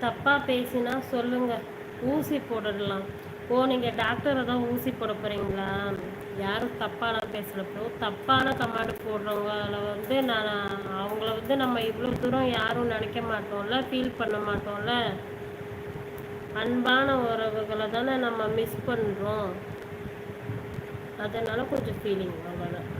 தப்பாக பேசினா சொல்லுங்கள் ஊசி போடலாம் ஓ நீங்கள் டாக்டரை தான் ஊசி போட போகிறீங்களா யாரும் தப்பான பேசுகிறப்போ தப்பான கமாண்ட் போடுறவங்கள வந்து நான் அவங்கள வந்து நம்ம இவ்வளோ தூரம் யாரும் நினைக்க மாட்டோம்ல ஃபீல் பண்ண மாட்டோம்ல? அன்பான உறவுகளை தானே நம்ம மிஸ் பண்ணுறோம் அதனால் கொஞ்சம் ஃபீலிங் அவ்வளோதான்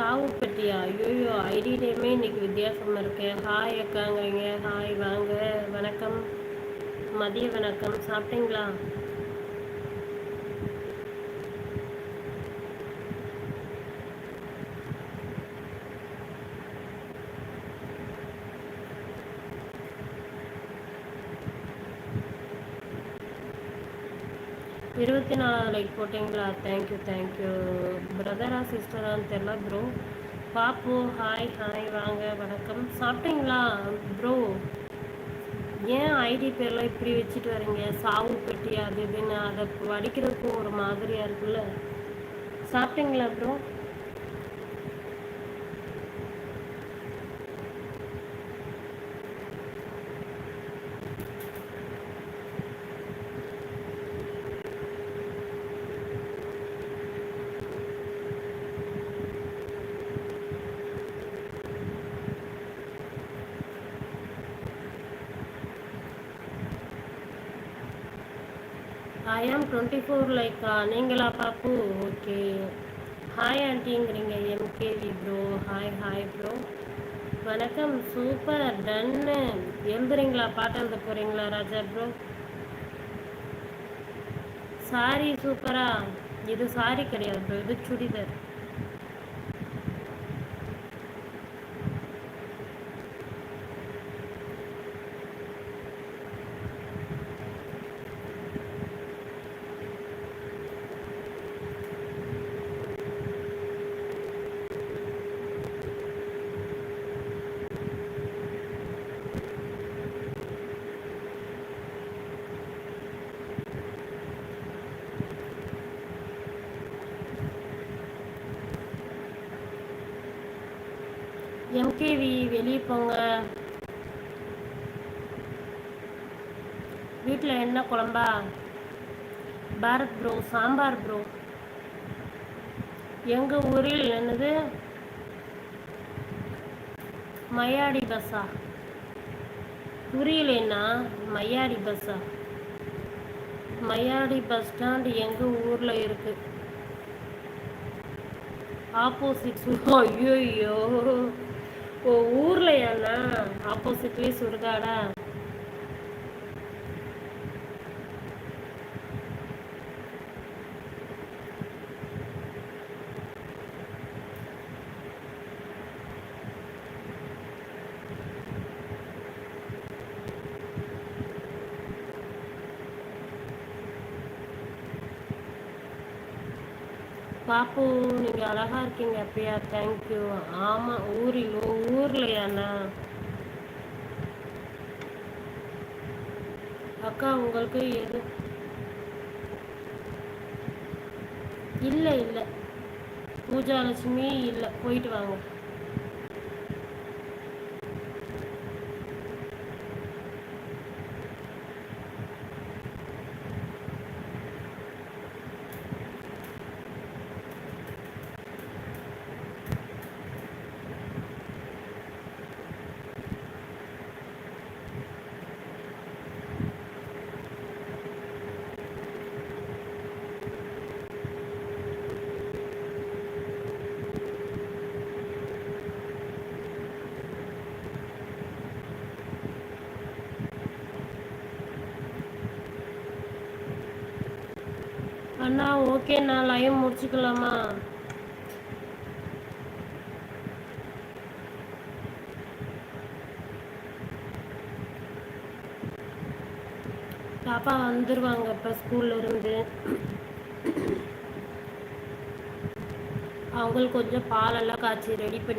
சாவு பற்றியா ஐயோ ஐடி நேமே இன்னைக்கு வித்தியாசமாக இருக்கு. ஹாய் அக்காங்கிறீங்க. ஹாய் வாங்க. வணக்கம். மதிய வணக்கம். சாப்பிட்டீங்களா? இருபத்தி நாலு லைக் போட்டிங்களா? தேங்க்யூ தேங்க்யூ பிரதரா சிஸ்டரான்னு தெரில ப்ரோ பாப்பு ஹாய் ஹாய் வாங்க வணக்கம். சாப்பிட்டீங்களா ப்ரோ ஏன் ஐடி பேர்லாம் இப்படி வச்சுட்டு வரீங்க? சாவு பெட்டி அது இதுன்னு அதை வடிக்கிறதுக்கும் ஒரு மாதிரியாக இருக்குல்ல. சாப்பிட்டீங்களா ப்ரோ ஐ ஆம் டுவெண்ட்டி ஃபோர் லைக்கா நீங்களா பாப்பு? Okay hi ஆண்டிங்கிறீங்க M K V bro hi hi bro வணக்கம். சூப்பர் டன்னு எழுதுறீங்களா? பாட்டு எழுத போகிறீங்களா ராஜா ப்ரோ சாரி சூப்பரா இது சாரி கிடையாது ப்ரோ இது சுடிதார். எம்கேவி வெளியே போங்க. வீட்டில் என்ன குழம்பா? பாரத் ப்ரோ சாம்பார் ப்ரோ எங்கள் ஊரில் என்னது? மயாடி பஸ்ஸா புரியலன்னா மையாடி பஸ்ஸா மையாடி பஸ் ஸ்டாண்ட் எங்கள் ஊரில் இருக்குது ஆப்போசிட் ஐயோ ஓ ஊர்லையாண்ணா ஆப்போசிட்லேயே சுடுகாடா? பாப்பு நீங்கள் அழகாக இருக்கீங்க அப்படியா தேங்க்யூ ஆமாம் ஊரில் ஊர்லையாண்ணா அக்கா உங்களுக்கு எது? இல்லை இல்லை. பூஜா லட்சுமி இல்லை. போயிட்டு வாங்க. அண்ணா ஓகே நான் லைவ் முடிச்சுக்கலாமா? பாப்பா வந்துருவாங்க இப்போ ஸ்கூல்ல இருந்து. அவங்களுக்கு கொஞ்சம் பாலெல்லாம் காய்ச்சி ரெடி பண்ணி